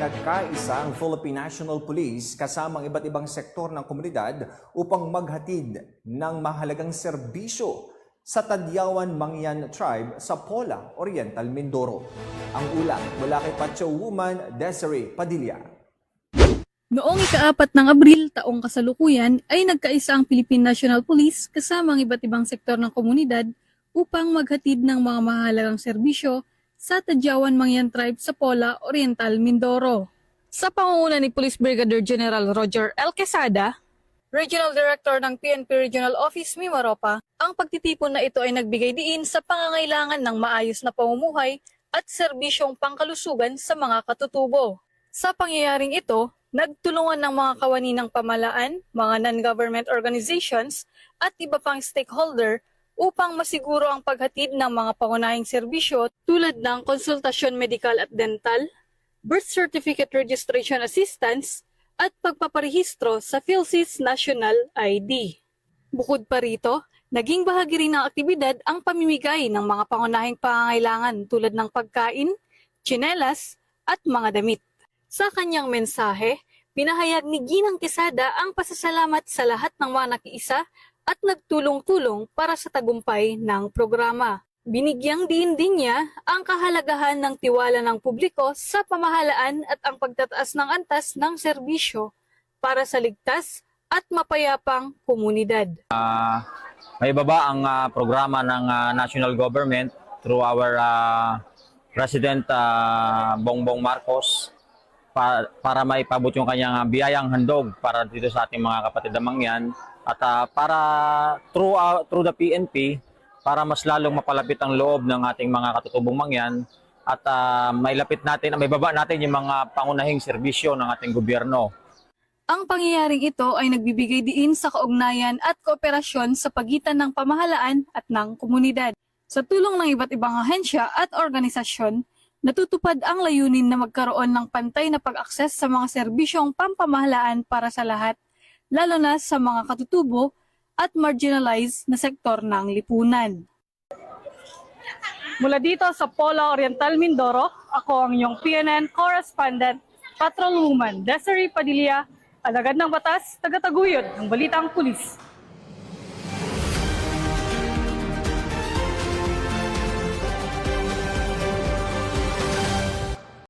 nagkaisa ang Philippine National Police kasama ang iba't ibang sektor ng komunidad upang maghatid ng mahalagang serbisyo sa Tadyawan Mangyan Tribe sa Pola, Oriental, Mindoro. Ang ulat mula kay Pacho Woman Desiree Padilla. Noong ikaapat ng Abril taong kasalukuyan ay nagkaisa ang Philippine National Police kasama ang iba't ibang sektor ng komunidad upang maghatid ng mga mahalagang serbisyo sa Tadyawan Mangyan Tribe sa Pola, Oriental, Mindoro. Sa pangunguna ni Police Brigadier General Roger L. Quesada, Regional Director ng PNP Regional Office Mimaropa, ang pagtitipon na ito ay nagbigay diin sa pangangailangan ng maayos na pamumuhay at serbisyong pangkalusugan sa mga katutubo. Sa pangyayaring ito, nagtulungan ng mga kawani ng pamalaan, mga non-government organizations at iba pang stakeholder upang masiguro ang paghatid ng mga pangunahing serbisyo tulad ng konsultasyon medikal at dental, birth certificate registration assistance, at pagpaparehistro sa PhilSys National ID. Bukod pa rito, naging bahagi rin ng aktibidad ang pamimigay ng mga pangunahing pangangailangan tulad ng pagkain, tsinelas, at mga damit. Sa kanyang mensahe, pinahayag ni Ginang Quesada ang pasasalamat sa lahat ng mga nakiisa at nagtulong-tulong para sa tagumpay ng programa. Binigyang din din niya ang kahalagahan ng tiwala ng publiko sa pamahalaan at ang pagtataas ng antas ng serbisyo para sa ligtas at mapayapang komunidad. may baba ang ah, programa ng ah, national government through our ah, President ah, Bongbong Marcos pa- para maipabot yung kanyang biyayang handog para dito sa ating mga kapatid na mangyan at ah, para through, ah, through the PNP para mas lalong mapalapit ang loob ng ating mga katutubong mangyan at ah, mailapit natin, may baba natin yung mga pangunahing serbisyo ng ating gobyerno. Ang pangyayaring ito ay nagbibigay diin sa kaugnayan at kooperasyon sa pagitan ng pamahalaan at ng komunidad. Sa tulong ng iba't ibang ahensya at organisasyon, natutupad ang layunin na magkaroon ng pantay na pag-akses sa mga serbisyong pampamahalaan para sa lahat, lalo na sa mga katutubo at marginalized na sektor ng lipunan. Mula dito sa Pola Oriental Mindoro, ako ang inyong PNN correspondent, Patrol Woman Desiree Padilla, alagad ng batas, tagataguyod ng Balitang Pulis.